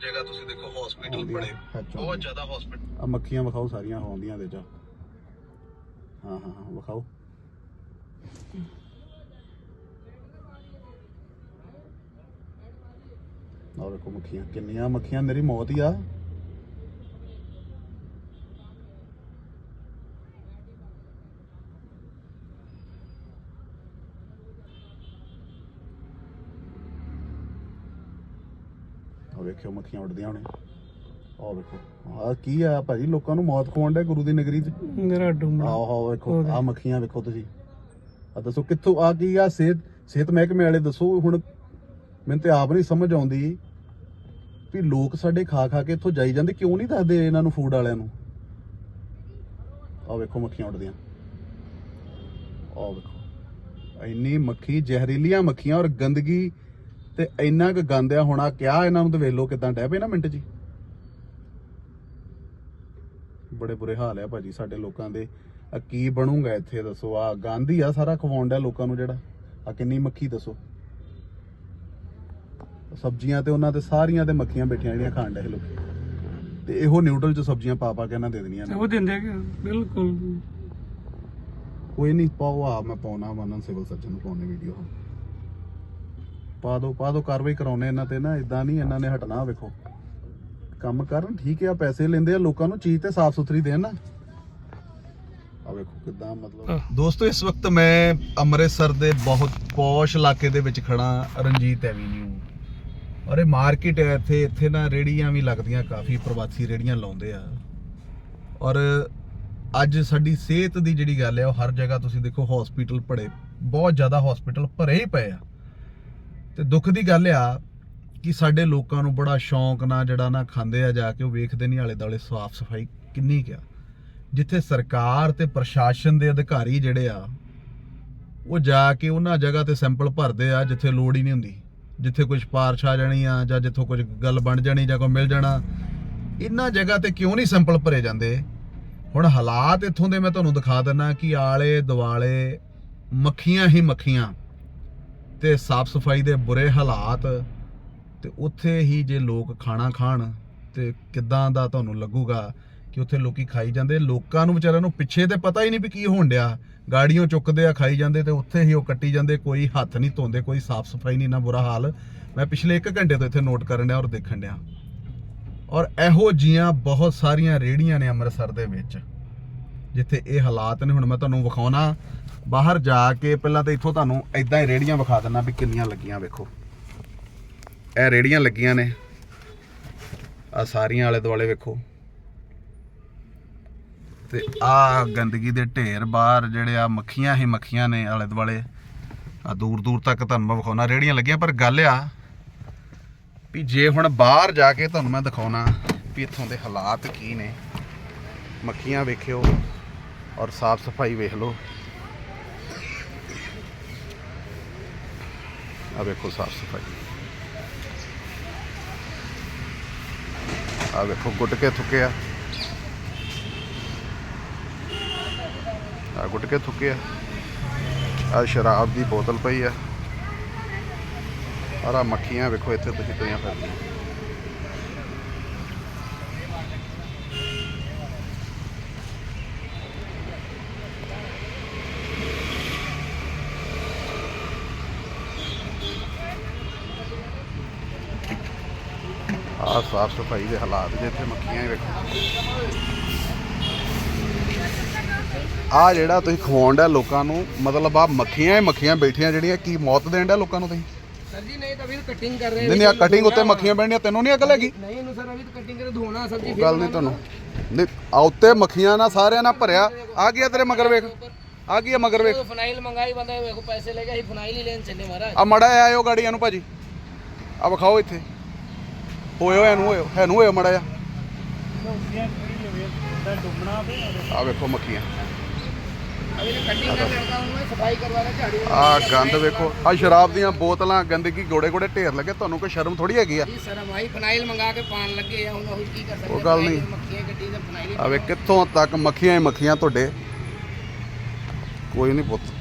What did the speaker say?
ਜਗ੍ਹਾ ਤੁਸੀਂ ਦੇਖੋ ਹਸਪੀਟਲ ਆਉਂਦੀਆਂ, ਬਹੁਤ। ਜ਼ਿਆਦਾ ਹਸਪੀਟਲ ਆ ਮੱਖੀਆਂ ਵਿਖਾਓ ਸਾਰੀਆਂ ਆਉਂਦੀਆਂ ਦੇ ਚ ਹਾਂ ਹਾਂ ਹਾਂ ਵਿਖਾਓ। ਆਹ ਵੇਖੋ ਮੱਖੀਆਂ ਕਿੰਨੀਆਂ ਮੱਖੀਆਂ ਮੇਰੀ ਮੌਤ ਹੀ ਆ। ਆ ਵੇਖਿਓ ਮੱਖੀਆਂ ਉੱਡਦੀਆਂ ਹੋਣੇ ਆਹ ਵੇਖੋ। ਆਹ ਕੀ ਆ ਭਾਜੀ ਲੋਕਾਂ ਨੂੰ ਮੌਤ ਖਵਾਉਣ ਦੇ ਗੁਰੂ ਦੀ ਨਗਰੀ 'ਚ। ਮੇਰਾ ਡੁੰਮਾ ਆਹ ਆਹ ਵੇਖੋ ਆ ਮੱਖੀਆਂ ਵੇਖੋ ਤੁਸੀਂ। ਆ ਦੱਸੋ ਕਿੱਥੋਂ ਆ ਕੀ ਆ? ਸਿਹਤ ਸਿਹਤ ਮਹਿਕਮੇ ਵਾਲੇ ਦੱਸੋ ਹੁਣ ਮੈਨੂੰ ਤੇ ਆਪ ਨਹੀਂ ਸਮਝ ਆਉਂਦੀ ਵੀ ਲੋਕ ਸਾਡੇ ਖਾ ਖਾ ਕੇ ਇੱਥੋਂ ਜਾਈ ਜਾਂਦੇ ਕਿਉਂ ਨਹੀਂ ਦੱਸਦੇ ਇਹਨਾਂ ਨੂੰ ਫੂਡ ਵਾਲਿਆਂ ਨੂੰ? ਆ ਵੇਖੋ ਮੱਖੀਆਂ ਉੱਡਦੀਆਂ। ਆ ਵੇਖੋ। ਇੰਨੀ ਮੱਖੀ ਜ਼ਹਿਰੀਲੀਆਂ ਮੱਖੀਆਂ ਔਰ ਗੰਦਗੀ ਤੇ ਇੰਨਾ ਕੁ ਗੰਦ ਆ ਹੋਣਾ ਕਿਆ ਇਹਨਾਂ ਨੂੰ ਤੇ ਵੇਖ ਲੋ ਕਿਦਾਂ ਡਹਿ ਪਏ ਨਾ ਮਿੰਟ ਹੀ। ਬੜੇ ਬੁਰੇ ਹਾਲ ਆ ਭਾਜੀ ਸਾਡੇ ਲੋਕਾਂ ਦੇ। ਆ ਕੀ ਬਣੂਗਾ ਇੱਥੇ ਦੱਸੋ? ਆ ਹੀ ਆ ਸਾਰਾ ਖਵਾਉਣ ਡਿਆ ਲੋਕਾਂ ਨੂੰ ਜਿਹੜਾ। ਆ ਕਿੰਨੀ ਮੱਖੀ ਦੱਸੋ? ਸਬਜ਼ੀਆਂ ਤੇ ਉਹਨਾਂ ਤੇ ਸਾਰੀਆਂ ਤੇ ਮੱਖੀਆਂ ਬੈਠੀਆਂ ਜਿਹੜੀਆਂ ਖਾਣ ਡਏ ਲੋਕ। ਤੇ ਇਹੋ ਨਿਊਡਲ ਚ ਸਬਜ਼ੀਆਂ ਪਾ ਪਾ ਕੇ ਇਹਨਾਂ ਦੇ ਦੇਣੀਆਂ ਨੇ। ਉਹ ਦਿੰਦੇ ਕਿ ਬਿਲਕੁਲ। ਕੋਈ ਨਹੀਂ ਪਾਓ ਆ ਮੈਂ ਪਾਉਣਾ ਮਨਨ ਸਿਵਲ ਸਰਜਨ ਨੂੰ ਪਾਉਣੇ ਵੀਡੀਓ ਪਾ ਦੋ ਪਾ ਦੋ, ਕਾਰਵਾਈ ਕਰਾਉਣੇ ਇਹਨਾਂ ਤੇ ਨਾ ਇਦਾਂ ਨਹੀਂ ਇਹਨਾਂ ਨੇ ਹਟਣਾ, ਵੇਖੋ। ਕੰਮ ਕਰਨ, ਠੀਕ ਆ, ਪੈਸੇ ਲੈਂਦੇ ਆ, ਲੋਕਾਂ ਨੂੰ ਚੀਜ਼ ਤੇ ਸਾਫ਼ ਸੁਥਰੀ ਦੇਣ ਨਾ। ਆ ਵੇਖੋ ਕਿਦਾਂ ਮਤਲਬ। ਦੋਸਤੋ, ਇਸ ਵਕਤ ਮੈਂ ਅੰਮ੍ਰਿਤਸਰ ਦੇ ਬਹੁਤ ਪੌਸ਼ ਇਲਾਕੇ ਦੇ ਵਿੱਚ ਖੜਾ ਰਣਜੀਤ ਐਵੀਨਿਊ। ਔਰ ਇਹ ਮਾਰਕੀਟ ਹੈ ਇੱਥੇ ਇੱਥੇ ਨਾ ਰੇੜੀਆਂ ਵੀ ਲੱਗਦੀਆਂ, ਕਾਫੀ ਪ੍ਰਵਾਸੀ ਰੇੜੀਆਂ ਲਾਉਂਦੇ ਆ। ਔਰ ਅੱਜ ਸਾਡੀ ਸਿਹਤ ਦੀ ਜਿਹੜੀ ਗੱਲ ਹੈ, ਉਹ ਹਰ ਜਗ੍ਹਾ ਤੁਸੀਂ ਦੇਖੋ ਹਸਪੀਟਲ ਭਰੇ, ਬਹੁਤ ਜ਼ਿਆਦਾ ਹਸਪੀਟਲ ਭਰੇ ਹੀ ਪਏ ਆ। ਤੇ ਦੁੱਖ ਦੀ ਗੱਲ ਆ ਕਿ ਸਾਡੇ ਲੋਕਾਂ ਨੂੰ ਬੜਾ ਸ਼ੌਂਕ ਨਾਲ ਜਿਹੜਾ ਨਾ ਖਾਂਦੇ ਆ ਜਾ ਕੇ ਉਹ ਵੇਖਦੇ ਨਹੀਂ, ਆਲੇ ਦਾਲੇ ਸਾਫ਼ ਸਫ਼ਾਈ ਕਿੰਨੀ ਕਿਆ ਜਿੱਥੇ ਸਰਕਾਰ ਤੇ ਪ੍ਰਸ਼ਾਸਨ ਦੇ ਅਧਿਕਾਰੀ ਜਿਹੜੇ ਆ, ਉਹ ਜਾ ਕੇ ਉਹਨਾਂ ਜਗ੍ਹਾ ਤੇ ਸੈਂਪਲ ਭਰਦੇ ਆ ਜਿੱਥੇ ਲੋੜ ਹੀ ਨਹੀਂ ਹੁੰਦੀ। ਜਿੱਥੇ ਕੁਝ ਪਾਰਸ਼ ਆ ਜਾਣੀ ਆ ਜਾਂ ਜਿੱਥੋਂ ਕੁਝ ਗੱਲ ਬਣ ਜਾਣੀ ਜਾਂ ਕੋਈ ਮਿਲ ਜਾਣਾ, ਇਹਨਾਂ ਜਗ੍ਹਾ ਤੇ ਕਿਉਂ ਨਹੀਂ ਸੈਂਪਲ ਭਰੇ ਜਾਂਦੇ? ਹੁਣ ਹਾਲਾਤ ਇੱਥੋਂ ਦੇ ਮੈਂ ਤੁਹਾਨੂੰ ਦਿਖਾ ਦਿੰਨਾ ਕਿ ਆਲੇ ਦਿਵਾਲੇ ਮੱਖੀਆਂ ਹੀ ਮੱਖੀਆਂ। ਤੇ ਸਾਫ਼ ਸਫ਼ਾਈ ਦੇ ਬੁਰੇ ਹਾਲਾਤ ਤੇ ਉੱਥੇ ਹੀ ਜੇ ਲੋਕ ਖਾਣਾ ਖਾਣ ਤੇ ਕਿੱਦਾਂ ਦਾ ਤੁਹਾਨੂੰ ਲੱਗੂਗਾ ਕਿ ਉੱਥੇ ਲੋਕੀ ਖਾਈ ਜਾਂਦੇ? ਲੋਕਾਂ ਨੂੰ ਵਿਚਾਰਿਆਂ ਨੂੰ ਪਿੱਛੇ ਤੇ ਪਤਾ ਹੀ ਨਹੀਂ ਵੀ ਕੀ ਹੋਣ ਡਿਆ। ਗਾੜੀਆਂ ਚੁੱਕਦੇ ਆ, ਖਾਈ ਜਾਂਦੇ ਤੇ ਉੱਥੇ ਹੀ ਉਹ ਕੱਟੀ ਜਾਂਦੇ, ਕੋਈ ਹੱਥ ਨਹੀਂ ਧੋਂਦੇ, ਕੋਈ ਸਾਫ਼ ਸਫ਼ਾਈ ਨਹੀਂ ਨਾ ਬੁਰਾ ਹਾਲ। ਮੈਂ ਪਿਛਲੇ 1 ਘੰਟੇ ਤੋਂ ਇੱਥੇ ਨੋਟ ਕਰਨ ਡਿਆ ਔਰ ਦੇਖਣ ਡਿਆ। ਔਰ ਇਹੋ ਜੀਆਂ ਬਹੁਤ ਸਾਰੀਆਂ ਰੇੜੀਆਂ ਨੇ ਅੰਮ੍ਰਿਤਸਰ ਦੇ ਵਿੱਚ, ਜਿੱਥੇ ਇਹ ਹਾਲਾਤ ਨੇ। ਹੁਣ ਮੈਂ ਤੁਹਾਨੂੰ ਵਿਖਾਉਣਾ ਬਾਹਰ ਜਾ ਕੇ ਪਹਿਲਾਂ ਤਾਂ ਇੱਥੋਂ ਤੁਹਾਨੂੰ ਐਦਾਂ ਹੀ ਰੇੜੀਆਂ ਵਿਖਾ ਦਿੰਨਾ ਵੀ ਕਿੰਨੀਆਂ ਲੱਗੀਆਂ ਵੇਖੋ। ਇਹ ਰੇੜੀਆਂ ਲੱਗੀਆਂ ਨੇ। ਆ ਸਾਰੀਆਂ ਆਲੇ ਦੁਆਲੇ ਵੇਖੋ। ਤੇ ਆ ਗੰਦਗੀ ਦੇ ਢੇਰ ਬਾਹਰ ਜਿਹੜੇ ਆ ਮੱਖੀਆਂ ਹੀ ਮੱਖੀਆਂ ਨੇ ਆਲੇ ਦੁਆਲੇ। ਆ ਦੂਰ ਦੂਰ ਤੱਕ ਤੁਹਾਨੂੰ ਮੈਂ ਵਿਖਾਉਣਾ। ਰੇੜੀਆਂ ਲੱਗੀਆਂ ਪਰ ਗੱਲ ਆ ਵੀ ਜੇ ਹੁਣ ਬਾਹਰ ਜਾ ਕੇ ਤੁਹਾਨੂੰ ਮੈਂ ਦਿਖਾਉਣਾ ਵੀ ਇੱਥੋਂ ਦੇ ਹਾਲਾਤ ਕੀ ਨੇ। ਮੱਖੀਆਂ ਵੇਖਿਓ ਔਰ ਸਾਫ਼ ਸਫ਼ਾਈ ਵੇਖ ਲਓ। ਆ ਵੇਖੋ ਸਾਫ਼ ਸਫ਼ਾਈ ਆ ਵੇਖੋ ਗੁੱਟਕੇ ਥੁੱਕੇ ਆ ਆ ਗੁੱਟਕੇ ਥੁੱਕੇ ਆ ਆ ਸ਼ਰਾਬ ਦੀ ਬੋਤਲ ਪਈ ਆ ਔਰ ਆ ਮੱਖੀਆਂ ਵੇਖੋ ਇੱਥੇ ਤੁਸੀਂ ਤੁਰੀਆਂ ਫਿਰਦੀਆਂ ਆ ਸਾਫ਼ ਸਫ਼ਾਈ ਦੇ ਹਾਲਾਤ ਜੇ ਇੱਥੇ ਮੱਖੀਆਂ ਹੀ ਵੇਖੋ। ਆ ਜਿਹੜਾ ਤੁਸੀਂ ਖਵਾਉਂਦਾ ਲੋਕਾਂ ਨੂੰ ਮਤਲਬ ਆ ਮੱਖੀਆਂ ਹੀ ਮੱਖੀਆਂ ਬੈਠੀਆਂ ਜਿਹੜੀਆਂ ਕੀ ਮੌਤ ਦੇਣ ਦਾ ਲੋਕਾਂ ਨੂੰ ਤੁਸੀਂ? ਸਰ ਜੀ ਨਹੀਂ ਤਾਂ ਵੀਰ ਕਟਿੰਗ ਕਰ ਰਹੇ ਨਹੀਂ ਨਹੀਂ ਕਟਿੰਗ ਉੱਤੇ ਮੱਖੀਆਂ ਬੈਣੀਆਂ ਤੈਨੂੰ ਨਹੀਂ ਅਕਲ ਹੈਗੀ? ਨਹੀਂ ਇਹਨੂੰ ਸਰ ਅਭੀ ਕਟਿੰਗ ਕਰ ਧੋਣਾ ਸਬਜੀ ਗੱਲ ਨਹੀਂ ਤੁਹਾਨੂੰ। ਨਹੀਂ ਆ ਉੱਤੇ ਮੱਖੀਆਂ ਨਾਲ ਸਾਰਿਆਂ ਨਾਲ ਭਰਿਆ। ਆ ਗਿਆ ਤੇਰੇ ਮਗਰ ਵੇਖ? ਆ ਗਿਆ ਮਗਰ ਵੇਖ? ਫਨਾਈਲ ਮੰਗਾਈ ਬੰਦਾ ਵੇਖੋ ਪੈਸੇ ਲੈ ਗਿਆ ਹੀ ਫਨਾਈਲ ਹੀ ਲੈਣ ਚੱਲੇ ਮਹਾਰਾਜ। ਆ ਮੜਾ ਆਇਓ ਗਾੜੀਆਂ ਨੂੰ ਭਾਜੀ। ਆ ਵਿਖਾਓ ਇੱਥੇ। ਹੋਇਓ ਇਹਨੂੰ ਹੋਇਓ ਇਹਨੂੰ ਹੋਇਓ ਮੜਾ ਜਾ ਆ ਵੇਖੋ ਮੱਖੀਆਂ। ਆ ਗੰਦ ਵੇਖੋ। ਆ ਸ਼ਰਾਬ ਦੀਆਂ ਬੋਤਲਾਂ ਗੰਦਗੀ ਗੋੜੇ ਗੋੜੇ ਢੇਰ ਲੱਗੇ। ਤੁਹਾਨੂੰ ਕੋਈ ਸ਼ਰਮ ਥੋੜੀ ਹੈਗੀ ਆ? ਉਹ ਗੱਲ ਨਹੀਂ। ਆ ਵੇ ਕਿੱਥੋਂ ਤੱਕ ਮੱਖੀਆਂ ਹੀ ਮੱਖੀਆਂ ਤੁਹਾਡੇ? ਕੋਈ ਨਹੀਂ ਪੁੱਤ।